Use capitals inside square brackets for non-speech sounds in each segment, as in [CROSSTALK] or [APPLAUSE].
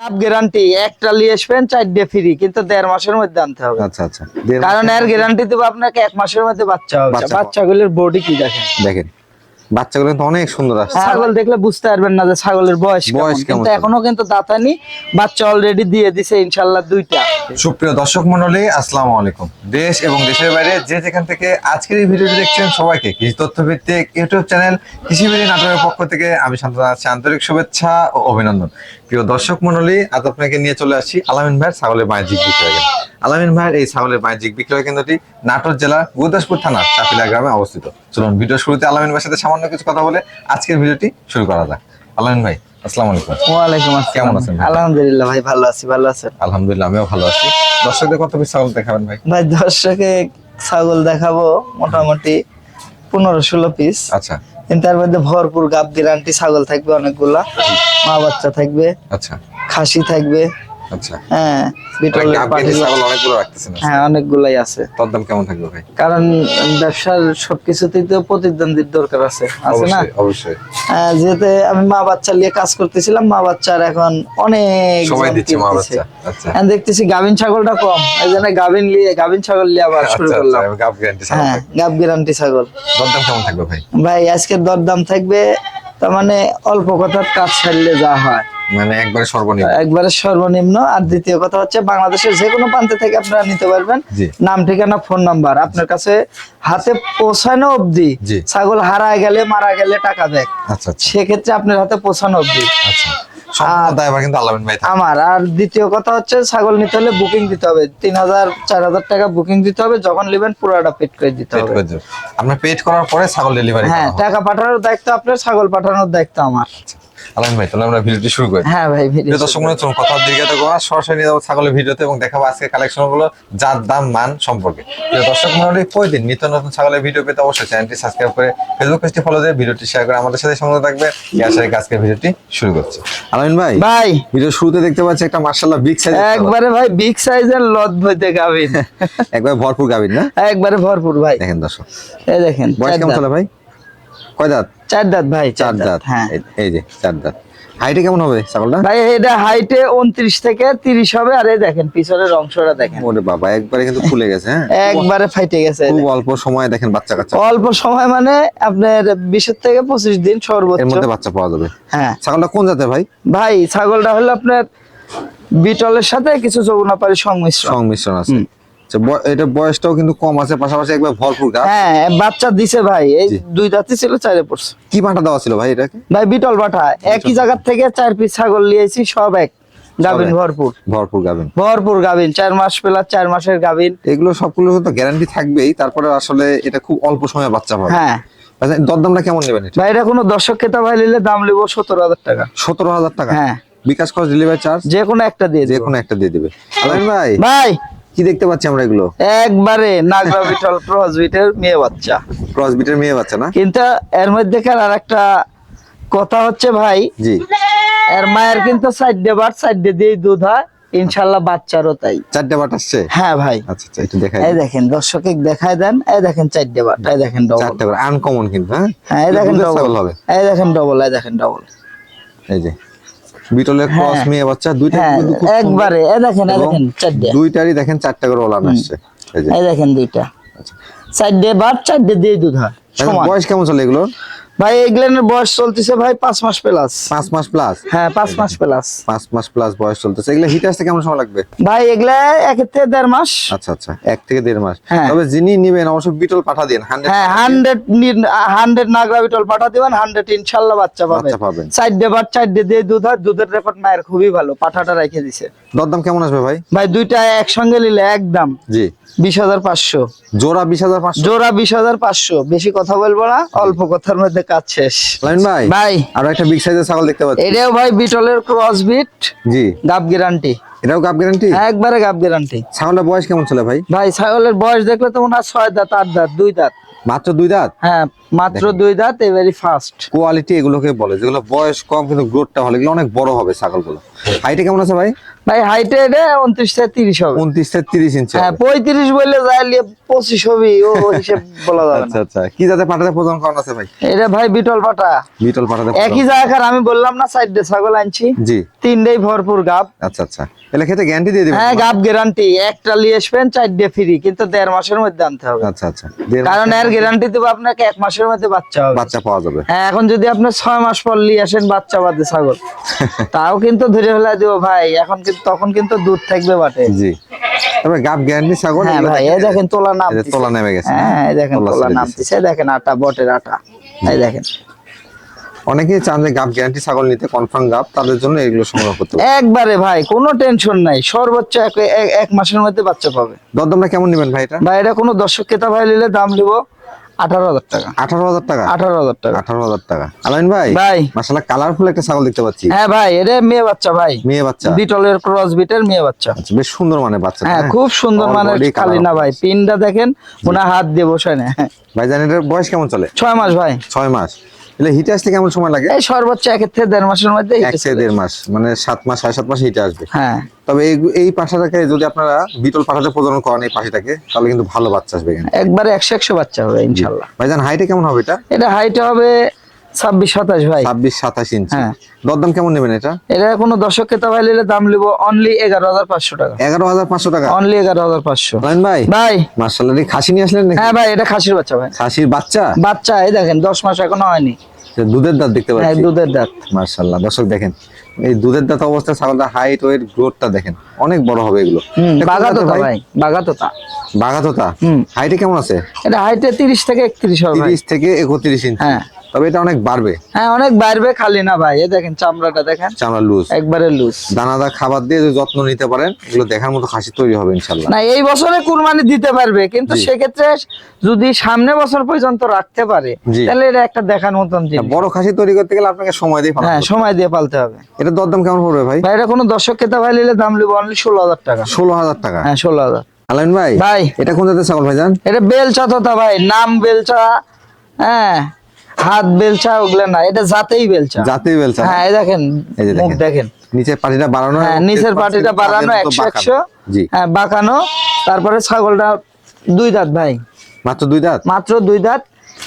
Up guarantee একটা নিয়ে আসবেন চারটে ফ্রি কিন্তু দেড় মাসের মধ্যে আনতে হবে। আচ্ছা আচ্ছা। কারণ এর গ্যারান্টি দেবো আপনাকে এক মাসের মধ্যে বাচ্চা হবে। বাচ্চাগুলোর বডি কি দেখেন? দেখেন। বাচ্চাগুলো কিন্তু অনেক সুন্দর আসছে। ছাগল দেখলে বুঝতে পারবেন না যে ছাগলের বয়স বয়স কেমন কিন্তু এখনও কিন্তু দাঁতানি বাচ্চা অলরেডি দিয়ে দিছে ইনশাল্লাহ দুইটা। সুপ্রিয় দর্শক মন্ডলী আসসালামু আলাইকুম। দেশ এবং দেশের বাইরে যে যেখান থেকে আজকের এই ভিডিওটি দেখছেন সবাইকে কৃষি তথ্য ভিত্তিক ইউটিউব চ্যানেল কৃষিবিড়ি নাটকের পক্ষ থেকে আমি শান্ত জানাচ্ছি আন্তরিক শুভেচ্ছা ও অভিনন্দন। প্রিয় দর্শক মন্ডলী আজ আপনাকে নিয়ে চলে আসছি আলামিন ভাইয়ের ছাগলের বাণিজ্যিক কেন্দ্র আলামিন ভাইয়ের এই ছাগলের বাণিজ্যিক বিক্রয় কেন্দ্রটি নাটোর জেলার গুরদাসপুর থানার চাপিলা গ্রামে অবস্থিত। চলুন ভিডিও শুরুতে আলামিন ভাইয়ের সাথে সামান্য কিছু কথা বলে আজকের ভিডিওটি শুরু করা যাক। আলামিন ভাই আসসালামু আলাইকুম। আসসালাম। কেমন আছেন আলহামদুলিল্লাহ ভাই ভালো আছি ভালো আছেন? আলহামদুলিল্লাহ আমিও ভালো আছি। দর্শকদের কত পিস ছাগল দেখাবেন ভাই? ভাই দর্শকে ছাগল দেখাবো মোটামুটি পনেরো ষোলো পিস। আচ্ছা। কিন্তু তার মধ্যে ভরপুর গাব গ্যারান্টি ছাগল থাকবে অনেকগুলা। মা বাচ্চা থাকবে। আচ্ছা। খাসি থাকবে। হ্যাঁ আজকে। হ্যাঁ অনেকগুলাই আছে। তোর কেমন থাকবে ভাই? কারণ ব্যবসার সবকিছুতেই তো প্রতিদ্বন্দ্বীর দরকার আছে আছে না? অবশ্যই অবশ্যই। যেহেতু আমি মা বাচ্চা নিয়ে কাজ করতেছিলাম মা বাচ্চার এখন অনেক সময় দিচ্ছে মা বাচ্চা আচ্ছা। দেখতেছি গাভিন ছাগলটা কম এই জন্য গাভিন নিয়ে গাভিন ছাগল নিয়ে আবার শুরু আচ্ছা করলাম। আচ্ছা গাব গ্যারান্টি ছাগল হ্যাঁ গাব গ্যারান্টি ছাগল। তোর কেমন থাকবে ভাই? ভাই আজকের দরদাম থাকবে তার মানে অল্প কথার কাজ ছাড়লে যা হয়। মানে একবারে সর্বনিম্ন। একবারে সর্বনিম্ন। আর দ্বিতীয় কথা হচ্ছে বাংলাদেশের যে কোনো প্রান্ত থেকে আপনারা নিতে পারবেন। নাম ঠিকানা ফোন নাম্বার। আপনার কাছে হাতে পৌঁছানো অবধি ছাগল হারায় গেলে মারা গেলে টাকা দেয়। আচ্ছা আচ্ছা। সেক্ষেত্রে আপনার হাতে পৌঁছানো অবধি। আচ্ছা। আমার আর দ্বিতীয় কথা হচ্ছে ছাগল নিতে হলে বুকিং দিতে হবে। তিন হাজার চার হাজার টাকা বুকিং দিতে হবে যখন নেবেন পুরোটা পেড করে দিতে হবে। আপনার পেড করার পরে ছাগল ডেলিভারি হ্যাঁ টাকা পাঠানোর দায়িত্ব আপনার ছাগল পাঠানোর দায়িত্ব আমার। আলামিন ভাই তাহলে আমরা ভিডিওটি শুরু করি। হ্যাঁ ভাই ভিডিও দর্শক মনে চলুন কথা করা সরাসরি নিয়ে যাব ছাগলের ভিডিওতে এবং দেখাবো আজকে কালেকশনগুলো যার দাম মান সম্পর্কে। দর্শক প্রতিদিন নিত্য নতুন ছাগলের ভিডিও পেতে অবশ্যই চ্যানেলটি সাবস্ক্রাইব করে ফেসবুক পেজটি ফলো দিয়ে ভিডিওটি শেয়ার করে আমাদের সাথে সঙ্গে থাকবে। এই আশায় আজকের ভিডিওটি শুরু করছে। আলামিন ভাই ভাই। ভিডিও শুরুতে দেখতে পাচ্ছি একটা মার্শাল্লাহ বিগ সাইজ একবারে ভাই বিগ সাইজের লদ বইতে গাবিন [LAUGHS] একবার ভরপুর গাবিন না? একবারে ভরপুর ভাই। দেখেন দর্শক। এই দেখেন বয়স কেমন। ভাই? কয় দাঁত? চার দাঁত ভাই চার দাঁত হ্যাঁ। এই- যে চার দাঁত। হাইটে কেমন হবে ছাগলটা? ভাই এটা হাইটে উনত্রিশ থেকে তিরিশ হবে আর এই দেখেন পিছনের অংশটা দেখেন। ওরে বাবা একবারে কিন্তু গেছে হ্যাঁ? [LAUGHS] একবারে ফাইটে গেছে খুব অল্প সময় দেখেন বাচ্চা কাচ্চা। অল্প সময় মানে আপনার বিশের থেকে পঁচিশ দিন এর মধ্যে বাচ্চা পাওয়া যাবে। হ্যাঁ। ছাগলটা কোন জাতের ভাই? ভাই ছাগলটা হলো আপনার বিটলের সাথে কিছু যৌনাপারি সংমিশ্রণ। সংমিশ্রণ আছে। এটা বয়সটাও কিন্তু কম আছে পাশাপাশি একবার ভরপুর গাছ। হ্যাঁ বাচ্চা দিছে ভাই এই দুই দাঁতই ছিল চারে পড়ছে। কি পাঠা দেওয়া ছিল ভাই এটাকে? ভাই বিটল বাটা একই জায়গার থেকে চার পিস ছাগল নিয়েছি সব এক। এক। ভরপুর। ভরপুর গাবেন ভরপুর গাভিন চার মাস পেলা চার মাসের গাভিন। এগুলো সবগুলো তো গ্যারান্টি থাকবেই তারপরে আসলে এটা খুব অল্প সময়ে বাচ্চা পাবে হ্যাঁ। আচ্ছা, দরদামটা কেমন নেবেন এটা? ভাই এটা কোনো দর্শক খেতা ভাই নিলে দাম নেব সতেরো হাজার টাকা। সতেরো হাজার টাকা? হ্যাঁ। বিকাশ খরচ ডেলিভারি চার্জ যে কোনো একটা দিয়ে যে কোনো একটা দিয়ে দিবে। ভাই। ভাই কি দেখতে পাচ্ছি আমরা এগুলো? একবারে নাগরা বিটল ক্রস বিটের মেয়ে বাচ্চা। ক্রস বিটের মেয়ে বাচ্চা না? কিন্তু এর মধ্যে আর একটা কথা হচ্ছে ভাই জি। এর মায়ের কিন্তু সাইডে বার সাইডে দিয়ে দুধ হয় ইনশাল্লাহ বাচ্চারও তাই। চারটে বাট আসছে? হ্যাঁ ভাই। আচ্ছা আচ্ছা একটু দেখাই এই দেখেন দর্শকে দেখায় দেন এই দেখেন চারটে বাট এই দেখেন ডবল চারটে করে আনকমন কিন্তু হ্যাঁ? হ্যাঁ এই দেখেন ডবল হবে। এই দেখেন ডবল এই দেখেন ডবল এই যে। বিটলের ক্রস হ্যাঁ। মেয়ে বাচ্চা দুইটা হ্যাঁ কিন্তু খুব একবারে এ দেখেন এ দেখেন চারটা দুইটারই দেখেন চারটা করে ওলান আসছে। এই দেখেন দুইটা। আচ্ছা। চারটে বাদ চারটে দিয়ে দুধ হয়। বয়স কেমন চলে এগুলো ভাই এগুলোর বয়স চলতেছে ভাই পাঁচ মাস প্লাস পাঁচ মাস প্লাস হ্যাঁ পাঁচ মাস প্লাস পাঁচ মাস প্লাস বয়স চলতেছে। এগুলো হিট আসতে কেমন সময় লাগবে? ভাই এগুলা এক থেকে দেড় মাস। আচ্ছা আচ্ছা এক থেকে দেড় মাস। হ্যাঁ। তবে যিনি নিবেন অবশ্যই বিটল পাঠা দিন হান্ড্রেড হ্যাঁ হান্ড্রেড হান্ড্রেড নাগরা বিটল পাঠা দিবেন হান্ড্রেড ইনশাল্লাহ বাচ্চা পাবে বাচ্চা পাবেন। চারটে বার চারটে দিয়ে দুধ হয় দুধের রেকর্ড মায়ের খুবই ভালো পাঠাটা রেখে দিছে। দরদাম কেমন আসবে ভাই? ভাই দুইটা একসঙ্গে নিলে একদম। জি। বিশ হাজার পাঁচশো। জোড়া বিশ হাজার পাঁচশো? জোড়া বিশ হাজার পাঁচশো। বেশি কথা বলব না অল্প কথার মধ্যে কাজ শেষ। ভাই ভাই। আরও একটা বিগ সাইজের ছাগল দেখতে পাচ্ছি। এটাও ভাই বিটলের ক্রস বিট জি। গাব গ্যারান্টি এটাও গাব গ্যারান্টি একবারে গাব গ্যারান্টি বয়স কেমন চলে ভাই? ভাই ছাগলের বয়স দেখলে তো মনে হয় ছয় দাঁত আট দাঁত দুই দাঁত। মাত্র দুই দাঁত? হ্যাঁ মাত্র দুই দাঁত এবারই ফার্স্ট কোয়ালিটি এগুলোকে বলে যেগুলো বয়স কম কিন্তু গ্রোথটা ভালো এগুলো অনেক বড় হবে ছাগলগুলো। হাইটে কেমন আছে ভাই? ভাই হাইটে এটা উনত্রিশ থেকে তিরিশ হবে। উনত্রিশ থেকে তিরিশ ইঞ্চি হ্যাঁ। পঁয়ত্রিশ বললে যাইলে পঁচিশ হবে ও হিসেব বলা যাবে আচ্ছা আচ্ছা। কি যাতে পাঠাতে প্রজন করানো আছে ভাই? এটা ভাই বিটল পাটা বিটল পাঠাতে একই জায়গার আমি বললাম না সাইডে ছাগল আনছি। জি। তিনটেই ভরপুর গাব। আচ্ছা আচ্ছা। এলে খেতে গ্যারান্টি দিয়ে দিবেন হ্যাঁ গাব গ্যারান্টি একটা নিয়ে আসবেন চারটে ফ্রি কিন্তু দেড় মাসের মধ্যে আনতে হবে। আচ্ছা আচ্ছা। কারণ এর গ্যারান্টি দেবো আপনাকে এক মাসের মধ্যে বাচ্চা হবে। বাচ্চা পাওয়া যাবে। হ্যাঁ এখন যদি আপনি ছয় মাস পর নিয়ে আসেন বাচ্চা বাদে ছাগল। [LAUGHS] তাও কিন্তু ধরে ফেলা দিব ভাই এখন কিন্তু তখন কিন্তু দুধ থাকবে বাটে। জি। তবে গাব গ্যারান্টি ছাগল হ্যাঁ ভাই এই দেখেন তোলা নাম তোলা নেমে গেছে। হ্যাঁ এই দেখেন তোলা তোলা ছেড়ে নাম দিছে। দিছে দেখেন আটা বটের আটা। এই দেখেন। অনেকেই চান যে গাব গ্যারান্টি ছাগল নিতে কনফার্ম গাব তাদের জন্য এগুলো সংগ্রহ করতে একবারে ভাই কোনো টেনশন নাই। সর্বোচ্চ এক মাসের মধ্যে বাচ্চা পাবে। দরদামটা কেমন নেবেন ভাই এটা? ভাই এটা কোনো দর্শক ক্রেতা ভাই নিলে দাম নিব। আঠারো হাজার টাকা। আঠারো হাজার টাকা? আঠারো হাজার টাকা। আঠারো হাজার টাকা। আলাইন ভাই ভাই। মাসাল্লাহ কালারফুল একটা ছাগল দেখতে পাচ্ছি। হ্যাঁ ভাই এটা মেয়ে বাচ্চা ভাই। মেয়ে বাচ্চা। বিটলের ক্রস বিটের মেয়ে বাচ্চা। আচ্ছা বেশ সুন্দর মানে বাচ্চা হ্যাঁ খুব সুন্দর মানে কালিনা খালি না ভাই। পিনটা দেখেন ওনা হাত দিয়ে বসে না। ভাই জানেন এটার বয়স কেমন চলে? ছয় মাস ভাই। ছয় মাস। এলে হিটে আসতে কেমন সময় লাগে? এই সর্বোচ্চ এক থেকে দেড় মাসের মধ্যে এক থেকে দেড় মাস মানে সাত মাস সাড়ে সাত মাস হিটে আসবে। হ্যাঁ। তবে এই এই পাশাটাকে যদি আপনারা বিটল পাঠাতে প্রজনন করেন এই পাখিটাকে তাহলে কিন্তু ভালো বাচ্চা আসবে এখানে। একবারে একশো একশো বাচ্চা হবে ইনশাল্লাহ। ভাইজান হাইটে কেমন হবে এটা? এটা হাইট হবে ছাব্বিশ সাতাশ ভাই। ছাব্বিশ সাতাশ ইঞ্চি হ্যাঁ। দরদাম কেমন নেবেন এটা? এটা কোনো দর্শক ক্রেতা ভাই নিলে দাম নিব অনলি এগারো হাজার পাঁচশো টাকা। এগারো হাজার পাঁচশো টাকা? অনলি এগারো হাজার পাঁচশো। ভাই। ভাই। মার্শাল্লাহ খাসি নিয়ে আসলেন হ্যাঁ ভাই এটা খাসির বাচ্চা ভাই। খাসির বাচ্চা? বাচ্চা এই দেখেন দশ মাস এখনও হয়নি। দুধের দাঁত দেখতে হ্যাঁ পাচ্ছি। দুধের দাঁত। মার্শাল্লাহ দর্শক দেখেন এই দুধের দাঁত অবস্থায় ছাগলটা হাইট ওয়েট গ্রোথটা দেখেন অনেক বড় হবে এগুলো। বাগাতোতা ভাই? বাগাতোতা বাঘাতোতা। হুম। হাইটে কেমন আছে? এটা হাইটে তিরিশ থেকে একত্রিশ হবে ভাই। তিরিশ থেকে একত্রিশ ইঞ্চি হ্যাঁ। তবে এটা অনেক বাড়বে। হ্যাঁ অনেক বাড়বে খালি না ভাই। দেখেন চামড়াটা দেখেন। চামড়া লুজ একবারে লুজ দানাদার খাবার দিয়ে যদি যত্ন নিতে পারেন এগুলো দেখার মতো খাসি তৈরি হবে ইনশাল্লাহ। না এই বছরে কুরবানি দিতে পারবে কিন্তু। সেক্ষেত্রে যদি সামনে বছর পর্যন্ত রাখতে পারে তাহলে এটা একটা দেখার মতন জিনিস। বড় খাসি তৈরি করতে গেলে আপনাকে সময় দিয়ে হ্যাঁ সময় দিয়ে পালতে হবে। এটা দরদাম কেমন পড়বে ভাই? ভাই এটা কোনো দর্শক ক্রেতা ভাই নিলে দাম লিবো অনলি ষোলো হাজার টাকা। ষোলো হাজার টাকা। হ্যাঁ ষোলো হাজার। আলাইন ভাই ভাই। এটা কোন জাতের ছাগল ভাই জান? এটা বেলচা তোতা ভাই নাম বেলচা। হ্যাঁ হাত বেলচা ওগুলা না এটা জাতেই বেলচা। জাতি বেলচা। হ্যাঁ এই দেখেন মুখ দেখেন। নিচের পাটিটা বাড়ানো হ্যাঁ নিচের পাটিটা বাড়ানো একশো একশো। হ্যাঁ বাঁকানো। তারপরে ছাগলটা দুই দাঁত ভাই। মাত্র দুই দাঁত? মাত্র দুই দাঁত।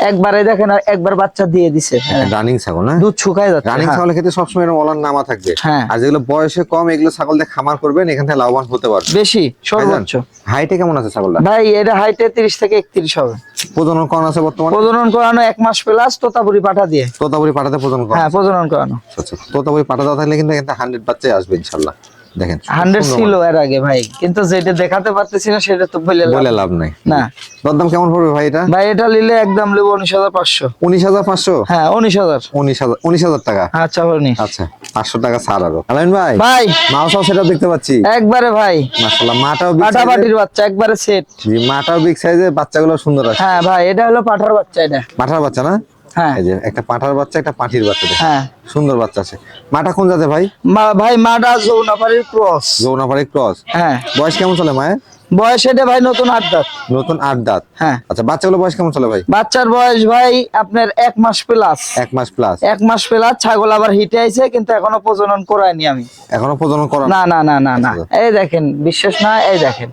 একবারে দেখেন আর একবার বাচ্চা দিয়ে দিছে। হ্যাঁ। রানিং ছাগল না? দুধ শুকায় যাচ্ছে রানিং হ্যাঁ। ছাগলের ক্ষেত্রে সবসময় এরকম ওলান নামা থাকবে। হ্যাঁ। আর যেগুলো বয়সে কম এগুলো ছাগল দিয়ে খামার করবেন এখান থেকে লাভবান হতে পারবে বেশি সর্বোচ্চ। হাইটে কেমন আছে ছাগলটা? ভাই এটা হাইটে তিরিশ থেকে একত্রিশ হবে। প্রজনন করানো আছে বর্তমানে? প্রজনন করানো এক মাস প্লাস তোতাপুরি পাঠা দিয়ে। তোতাপুরি পাঠাতে প্রজনন করানো? হ্যাঁ প্রজনন করানো। আচ্ছা তোতাপুরি পাঠা দেওয়া থাকলে কিন্তু হান্ড্রেড বাচ্চাই আসবে ইনশাল্লাহ। দেখেন হান্ড্রেড সুন্দর ছিল এর আগে ভাই কিন্তু যেটা দেখাতে পারতেছি না সেটা তো বলে বলে লাভ নাই। না। দরদাম কেমন পড়বে ভাই এটা? ভাই এটা নিলে একদম নেব উনিশ হাজার পাঁচশো। উনিশ হাজার পাঁচশো? হ্যাঁ উনিশ হাজার। উনিশ হাজার উনিশ হাজার টাকা? আচ্ছা উনিশ আচ্ছা পাঁচশো টাকা ছাড় আরও। আলাইন ভাই ভাই। মাউসাও সেটা দেখতে পাচ্ছি। একবারে ভাই। মাশাআল্লাহ মাটাও পাঠা size বাচ্চা একবারে সেট জি মাটাও বিগ সাইজের বাচ্চাগুলো সুন্দর আছে। হ্যাঁ ভাই এটা হলো পাঠার বাচ্চা এটা। পাঠার বাচ্চা না? হ্যাঁ। এই যে একটা পাঠার বাচ্চা একটা পাঠির বাচ্চা হ্যাঁ। সুন্দর বাচ্চা আছে। মাটা কোন জাতে ভাই? মা- ভাই মাডা যৌনাপাড়ির ক্রস। যৌনাপাড়ি ক্রস। হ্যাঁ। বয়স কেমন চলে মায়ের? বয়স এটা ভাই নতুন আট দাঁত। নতুন আট দাঁত। হ্যাঁ। আচ্ছা বাচ্চাগুলো বয়স কেমন চলে ভাই? বাচ্চার বয়স ভাই আপনার এক মাস প্লাস এক মাস প্লাস এক মাস প্লাস ছাগল আবার হিটে আইছে কিন্তু এখনও প্রজনন করায়নি আমি। এখনও প্রজনন করা না না না না না। আচ্ছা। এই দেখেন বিশ্বাস না এই দেখেন।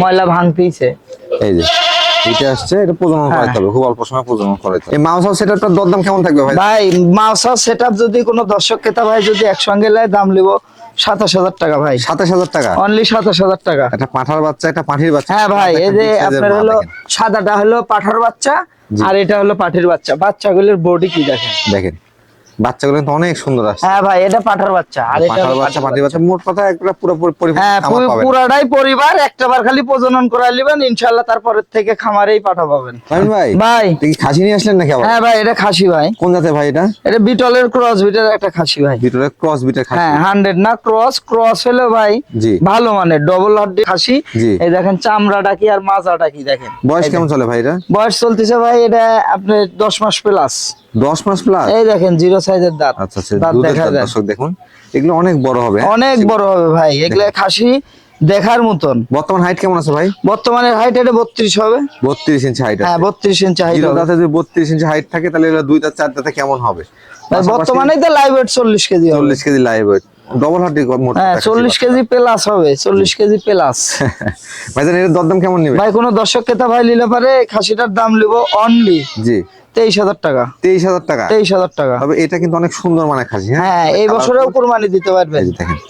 ময়লা ভাঙতেইছে এই যে। এটা আসছে এটা প্রজনন হ্যাঁ। করাইতে হবে খুব অল্প সময় প্রজনন করাইতে হবে। এই মাউস হাউস দরদাম কেমন থাকবে ভাই? ভাই মাউস হাউস সেটআপ যদি কোনো দর্শক ক্রেতা ভাই যদি একসঙ্গে নেয় দাম লিব সাতাশ হাজার টাকা ভাই। সাতাশ হাজার টাকা? অনলি সাতাশ হাজার টাকা। একটা পাঁঠার বাচ্চা একটা পাঠির বাচ্চা। হ্যাঁ ভাই এই যে আপনার হলো সাদাটা হলো পাঠার বাচ্চা আর এটা হলো পাঠির বাচ্চা। বাচ্চাগুলোর বডি কি দেখেন? দেখেন। বাচ্চাগুলো কিন্তু অনেক সুন্দর আসছে। হ্যাঁ ভাই এটা পাঠার বাচ্চা। আর এটা পাঠার বাচ্চা বাচ্চা মোট কথা একটা পুরো পরিপূর্ণ হ্যাঁ পুরাটাই পরিবার একটাবার খালি প্রজনন করাই নেবেন ইনশাল্লাহ তারপরের থেকে খামারেই পাঠা পাবেন। ভাই ভাই। খাসি নিয়ে আসলেন নাকি আবার? হ্যাঁ ভাই এটা খাসি ভাই। কোন জাতের ভাই এটা? এটা বিটলের ক্রস বিটের একটা খাসি ভাই। ভিতরে ক্রস বিটের খাসি। হ্যাঁ হান্ড্রেড না ক্রস ক্রস হলো ভাই জি। ভালো মানে ডবল হাড্ডি খাসি। এই দেখেন চামড়াটা কি আর মাজাটা কি দেখেন? বয়স কেমন চলে ভাই এটা? বয়স চলতেছে ভাই এটা আপনার দশ মাস প্লাস দশ মাস প্লাস এই দেখেন জিরো সাইজের দাঁত। আচ্ছা আচ্ছা দাঁত দেখা যায়। দেখুন এগুলো অনেক বড় হবে হ্যাঁ? অনেক বড় হবে ভাই এগুলো খাসি দেখার মতন। বর্তমান হাইট কেমন আছে ভাই? বর্তমানে হাইট এটা বত্রিশ হবে। বত্রিশ ইঞ্চি হাইট হ্যাঁ বত্রিশ ইঞ্চি হাইট দাঁতে যদি বত্রিশ ইঞ্চি হাইট থাকে তাহলে এগুলো দুই দাঁত চার দাঁতে কেমন হবে? বর্তমানে তো লাইভ ওয়েট চল্লিশ কেজি হবে। চল্লিশ কেজি লাইভ ওয়েট ডবল মোট হ্যাঁ চল্লিশ কেজি প্লাস হবে চল্লিশ কেজি প্লাস [LAUGHS] ভাইজান এর দরদাম কেমন নিবে? ভাই কোনো দর্শক কেতা ভাই নিলে পারে খাসিটার দাম নিব অনলি জি। তেইশ হাজার টাকা। তেইশ হাজার টাকা? তেইশ হাজার টাকা। তবে এটা কিন্তু অনেক সুন্দর মানে খাসি হ্যাঁ? হ্যাঁ এই বছরেও কুরবানি দিতে পারবেন। দেখেন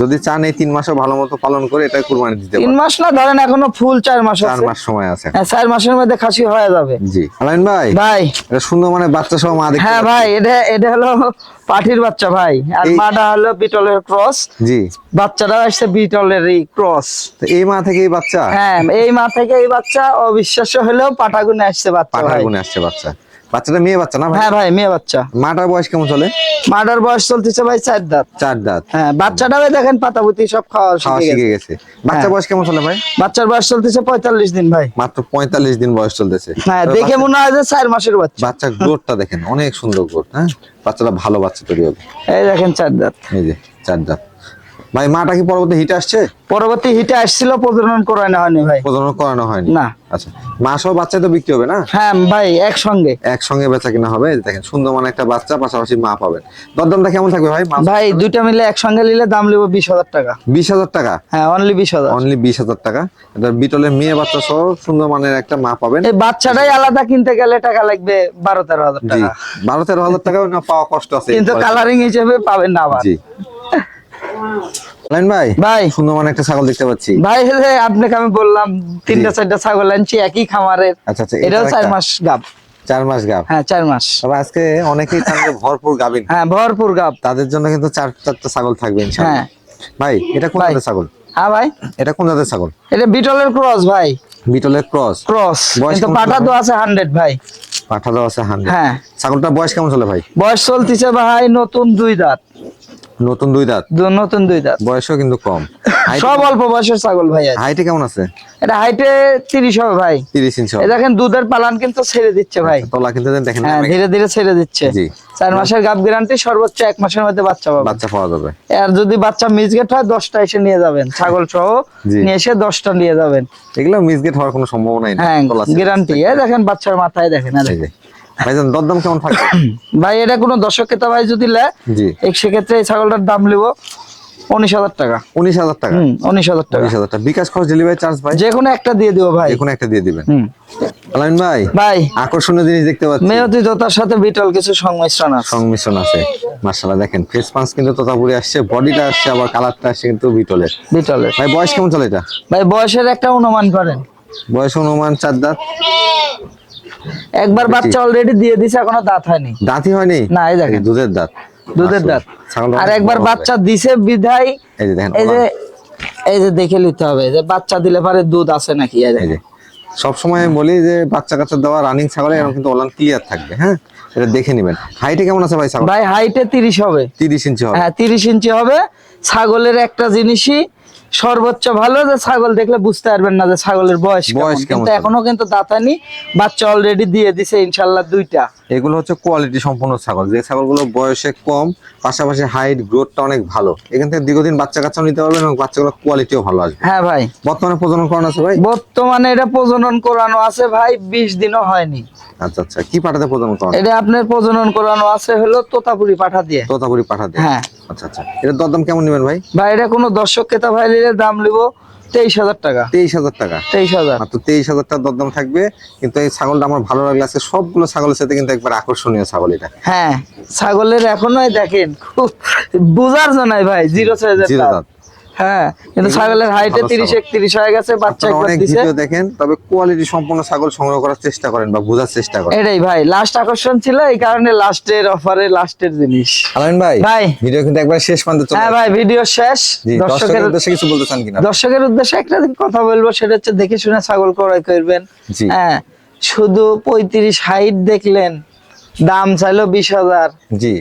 যদি চান এই তিন মাসও ভালো মতো পালন করে এটা কুরবানি দিতে তিন মাস না ধরেন এখনও ফুল চার মাস চার মাস সময় আছে হ্যাঁ চার মাসের মধ্যে খাসি হয়ে যাবে। জি। আলাইন ভাই? ভাই। এটা সুন্দর মানে বাচ্চা সহ মা দেখতে হ্যাঁ ভাই এটা এটা হলো পাঠির বাচ্চা ভাই। আর মাটা হলো বিটলের ক্রস। জি। বাচ্চাটা আসছে বিটলেরই ক্রস। তো এই মা থেকে এই বাচ্চা? হ্যাঁ এই মা থেকে এই বাচ্চা অবিশ্বাস্য হলেও পাটাগুনে আসছে বাচ্চা গুণে আসছে বাচ্চা। বাচ্চাটা মেয়ে বাচ্চা না হ্যাঁ ভাই মেয়ে বাচ্চা। মাটার বয়স কেমন চলে? মাটার বয়স চলতেছে ভাই চার দাঁত। চার দাঁত। হ্যাঁ বাচ্চাটা ভাই দেখেন পাতাপুতি সব খাওয়া শিখে গেছে। বাচ্চা হ্যাঁ। বয়স কেমন চলে ভাই? বাচ্চার বয়স চলতেছে পঁয়তাল্লিশ দিন ভাই। মাত্র পঁয়তাল্লিশ দিন বয়স চলতেছে। হ্যাঁ দেখে মনে হয় যে চার মাসের বাচ্চা। বাচ্চা গ্রোথটা দেখেন অনেক সুন্দর গ্রোথ হ্যাঁ? বাচ্চাটা ভালো বাচ্চা তৈরি হবে। এই দেখেন চার দাঁত। এই যে চার দাঁত। ভাই মাটা কি পরবর্তী হিটে আসছে? পরবর্তী হিটে আসছিল প্রজনন করানো হয়নি ভাই। প্রজনন করানো হয়নি? না। আচ্ছা মা সহ বাচ্চা তো বিক্রি হবে না? হ্যাঁ ভাই একসঙ্গে। একসঙ্গে বেচা কিনা হবে? দেখেন সুন্দর মানে একটা বাচ্চা পাশাপাশি মা পাবেন। দরদামটা কেমন থাকবে ভাই ভাই দুইটা মিলে একসঙ্গে নিলে দাম লিব বিশ হাজার টাকা। বিশ হাজার টাকা? হ্যাঁ অনলি বিশ হাজার। অনলি বিশ হাজার টাকা। এটা বিটলের মেয়ে বাচ্চা সহ সুন্দর মানের একটা মা পাবেন। এই বাচ্চাটাই আলাদা কিনতে গেলে টাকা লাগবে বারো তেরো হাজার টাকা। বারো তেরো হাজার টাকা না পাওয়া কষ্ট আছে। কিন্তু কালারিং হিসেবে পাবেন না আবার। জি। লাইন ভাই ভাই। সুন্দর মানে একটা ছাগল দেখতে পাচ্ছি। ভাই আপনাকে আমি বললাম তিনটা চারটা ছাগল আনছি একই খামারের। আচ্ছা আচ্ছা এটাও চার মাস গাব। চার মাস গাব। হ্যাঁ চার মাস। তবে আজকে অনেকেই চান ভরপুর গাবিন। হ্যাঁ ভরপুর গাব। তাদের জন্য কিন্তু চার চারটা ছাগল থাকবে ইনশাআল্লাহ। হ্যাঁ। ভাই এটা কোন। জাতের ছাগল? হ্যাঁ ভাই। এটা কোন জাতের ছাগল? এটা বিটলের ক্রস ভাই। বিটলের ক্রস। ক্রস। বয়স কিন্তু পাটা তো আছে হান্ড্রেড ভাই। পাঠা দেওয়া আছে হান্ড্রেড হ্যাঁ। ছাগলটার বয়স কেমন চলে ভাই? বয়স চলতেছে ভাই নতুন দুই দাঁত। নতুন দুই দাঁত? নতুন দুই দাঁত। বয়সও কিন্তু কম। [LAUGHS] সব অল্প বয়সের ছাগল ভাই হাইটে কেমন আছে? এটা হাইটে তিরিশ হবে ভাই। তিরিশ ইঞ্চি এই দেখেন দুধের পালান কিন্তু ছেড়ে দিচ্ছে ভাই। তলা কিন্তু দেখেন হ্যাঁ ধীরে ধীরে ছেড়ে দিচ্ছে। জি। চার মাসের গাব গ্যারান্টি সর্বোচ্চ এক মাসের মধ্যে বাচ্চা পাবে বাচ্চা পাওয়া যাবে। আর যদি বাচ্চা মিসগেট হয় দশটা এসে নিয়ে যাবেন। ছাগল সহ নিয়ে এসে দশটা নিয়ে যাবেন। এগুলো মিসগেট হওয়ার কোনো সম্ভাবনাই নেই হ্যাঁ গ্যারান্টি এই দেখেন বাচ্চার মাথায় দেখেন। যে। ভাইজান দরদাম কেমন থাকবে? [COUGHS] ভাই এটা কোনো দর্শক ক্রেতা ভাই যদি লেয় জি। সেক্ষেত্রে এই ছাগলটার দাম নিব উনিশ হাজার টাকা। উনিশ হাজার টাকা? উনিশ হাজার টাকা। উনিশ হাজার টাকা। বিকাশ খরচ ডেলিভারি চার্জ ভাই? যে কোনো একটা দিয়ে ভাই। যে কোনো একটা দিয়ে দিবেন। আলামিন ভাই ভাই। আকর্ষণীয় জিনিস দেখতে পাচ্ছি। মেয়তি জোতার সাথে বিটল কিছু সংমিশ্রণ আছে। সংমিশ্রণ আছে। দেখেন ফেস পাঁচ কিন্তু তোতাপুরি আসছে বডিটা আসছে আবার কালারটা আসছে কিন্তু বিটলের। বিটলের। ভাই বয়স কেমন চলে এটা? ভাই বয়সের একটা অনুমান করেন। বয়স অনুমান চার দাঁত। একবার বাচ্চা অলরেডি দিয়ে দিছে এখনও দাঁত হয়নি। দাঁতই হয়নি? না, এই দেখেন। দুধের দাঁত। দুধের দাঁত। আর একবার বাচ্চা দিছে বিধায় এই যে দেখেন এই যে এই যে দেখে নিতে হবে যে বাচ্চা দিলে পারে দুধ আছে নাকি এই দেখেন। যে। সবসময় আমি বলি যে বাচ্চা কাচ্চা দেওয়া রানিং ছাগলে এরকম কিন্তু ওলান ক্লিয়ার থাকবে হ্যাঁ? এটা দেখে নেবেন। হাইটে কেমন আছে ভাই ছাগল? ভাই হাইটে তিরিশ হবে। তিরিশ ইঞ্চি হবে। হ্যাঁ তিরিশ ইঞ্চি হবে। ছাগলের একটা জিনিসই সর্বোচ্চ ভালো যে ছাগল দেখলে বুঝতে পারবেন না যে ছাগলের বয়স বয়স কিন্তু এখনও কিন্তু দাঁতানি বাচ্চা অলরেডি দিয়ে দিছে ইনশাল্লাহ দুইটা। এগুলো হচ্ছে কোয়ালিটি সম্পন্ন ছাগল। যে ছাগলগুলো বয়সে কম পাশাপাশি হাইট গ্রোথটা অনেক ভালো। এখান থেকে দীর্ঘদিন বাচ্চা কাচ্চা নিতে পারবেন এবং বাচ্চাগুলো কোয়ালিটিও ভালো আসবে। হ্যাঁ ভাই। বর্তমানে প্রজনন করানো আছে ভাই? বর্তমানে এটা প্রজনন করানো আছে ভাই বিশ দিনও হয়নি। আচ্ছা আচ্ছা। কি পাঠাতে প্রজনন করানো? এটা আপনার প্রজনন করানো আছে হলো তোতাপুরি পাঠা দিয়ে। তোতাপুরি পাঠাতে হ্যাঁ। আচ্ছা আচ্ছা। এটার দরদাম কেমন নেবেন ভাই? ভাই এটা কোনো দর্শক ক্রেতা ভাই নিলে দাম নিব তেইশ হাজার টাকা। তেইশ হাজার টাকা। তেইশ হাজার। মাত্র তেইশ হাজার টাকা দরদাম থাকবে। কিন্তু এই ছাগলটা আমার ভালো লাগলে আজকে সবগুলো ছাগলের সাথে কিন্তু একবার আকর্ষণীয় ছাগল এটা। হ্যাঁ ছাগলের এখনও দেখেন খুব বুঝার জানাই ভাই জিরো ছয় জিরো দাঁত হ্যাঁ কিন্তু ছাগলের হাইটে ভালো তিরিশ ছাগল। একত্রিশ হয়ে গেছে বাচ্চা একবার দিছে। ভিডিও দেখেন তবে কোয়ালিটি সম্পন্ন ছাগল সংগ্রহ করার চেষ্টা করেন বা বোঝার চেষ্টা করেন। এটাই ভাই লাস্ট আকর্ষণ ছিল এই কারণে লাস্টের অফারে লাস্টের জিনিস। আলামিন ভাই ভাই। ভিডিও কিন্তু একবার শেষ চলে হ্যাঁ ভাই ভিডিও শেষ। দর্শকের দর্শকের উদ্দেশ্যে কিছু বলতে চান কিনা? দর্শকের উদ্দেশ্যে একটা কথা বলব সেটা হচ্ছে দেখে শুনে ছাগল ক্রয় করবেন। হ্যাঁ শুধু পঁয়ত্রিশ হাইট দেখলেন দাম চাইলো বিশ হাজার। জি।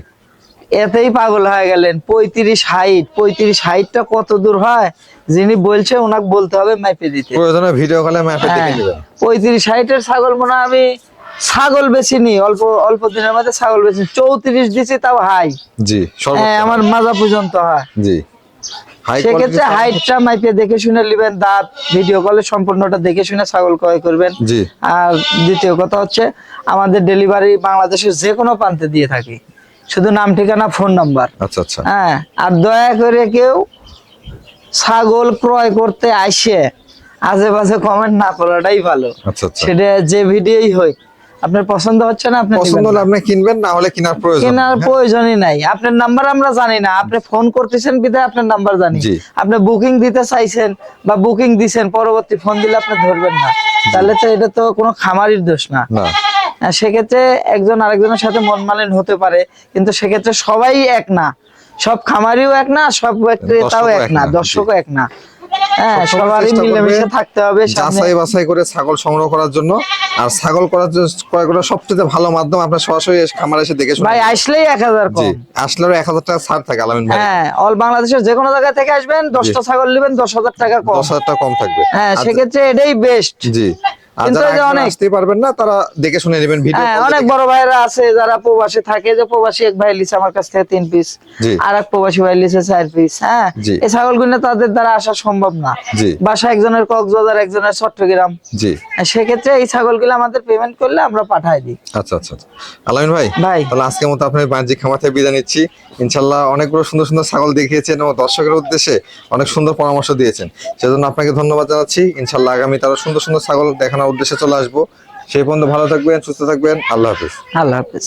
এতেই পাগল হয়ে গেলেন। পঁয়ত্রিশ হাইট পঁয়ত্রিশ হাইটটা কত দূর হয়? যিনি বলছে ওনাকে বলতে হবে মাইপে দিতে। প্রয়োজনে ভিডিও কলে ম্যাপে হ্যাঁ। পঁয়ত্রিশ হাইটের ছাগল মনে হয় আমি ছাগল বেচিনি। অল্প অল্প দিনের মধ্যে ছাগল বেশি চৌত্রিশ দিছি তাও হাই জি হ্যাঁ আমার মাজা পর্যন্ত হয়। জি। সেক্ষেত্রে হাইটটা মাইপে দেখে শুনে নেবেন দাঁত ভিডিও কলে সম্পূর্ণটা দেখে শুনে ছাগল ক্রয় করবেন। আর দ্বিতীয় কথা হচ্ছে আমাদের ডেলিভারি বাংলাদেশের যে কোনো প্রান্তে দিয়ে থাকি। শুধু নাম ঠিকানা ফোন নাম্বার। আচ্ছা আচ্ছা। হ্যাঁ আর দয়া করে কেউ ছাগল ক্রয় করতে আজে বাজে কমেন্ট না করাটাই ভালো। আচ্ছা আচ্ছা। সেটা যে ভিডিওই হোক। আপনার পছন্দ হচ্ছে না আপনি পছন্দ হলে আপনি কিনবেন না হলে কেনার প্রয়োজন। কেনার হ্যাঁ? প্রয়োজনই নাই। আপনার নাম্বার আমরা জানি না। আপনি ফোন করতেছেন বিধায় আপনার নাম্বার জানি। আপনি বুকিং দিতে চাইছেন বা বুকিং দিছেন পরবর্তী ফোন দিলে আপনি ধরবেন না। তাহলে তো এটা তো কোনো খামারির দোষ না। সেক্ষেত্রে একজন আরেকজনের সাথে মন মালিন হতে পারে কিন্তু সেক্ষেত্রে সবাই এক না। সব খামারিও এক না সব ক্রেতাও এক না না, দর্শকও এক না। হ্যাঁ সবারই মিলেমিশে থাকতে হবে যাচাই বাছাই করে ছাগল সংগ্রহ করার জন্য আর ছাগল করার জন্য ক্রয় করার সবচেয়ে ভালো মাধ্যম আপনার সরাসরি খামার এসে দেখে শুনে ভাই আসলেই এক হাজার জি কম। আসলেও এক হাজার টাকা ছাড় থাকে আলামিন ভাই। হ্যাঁ অল বাংলাদেশের যে কোনো জায়গা থেকে আসবেন দশটা ছাগল নেবেন দশ হাজার টাকা কম। দশ হাজার টাকা কম থাকবে। হ্যাঁ সেক্ষেত্রে এটাই বেস্ট জি। আর কিন্তু যারা এই যে একবার অনেক- আসতে পারবেন না তারা দেখে শুনে নেবেন ভিডিও হ্যাঁ অনেক বড় ভাইরা আছে যারা প্রবাসী থাকে যে প্রবাসী এক ভাই লিছে আমার কাছ থেকে তিন পিস আর এক প্রবাসী ভাই লিছে চার পিস হ্যাঁ? এই ছাগলগুলো তাদের দ্বারা আসা সম্ভব না। বাসা একজনের কক্সবাজার একজনের চট্টগ্রাম। জি। সেক্ষেত্রে এই ছাগলগুলো আমাদের পেমেন্ট করলে আমরা পাঠাই দিই। আচ্ছা আচ্ছা আচ্ছা। আলামিন ভাই ভাই। তাহলে আজকের মতো আপনার বাণিজ্যিক খামার থেকে বিদায় নিচ্ছি। ইনশাল্লাহ অনেকগুলো সুন্দর সুন্দর ছাগল দেখিয়েছেন এবং দর্শকের উদ্দেশ্যে অনেক সুন্দর পরামর্শ দিয়েছেন। সেজন্য আপনাকে ধন্যবাদ জানাচ্ছি। ইনশাল্লাহ আগামী তারা সুন্দর সুন্দর ছাগল দেখানোর উদ্দেশ্যে চলে আসব। সেই পর্যন্ত ভালো থাকবেন সুস্থ থাকবেন। আল্লাহ হাফিজ। আল্লাহ হাফেজ।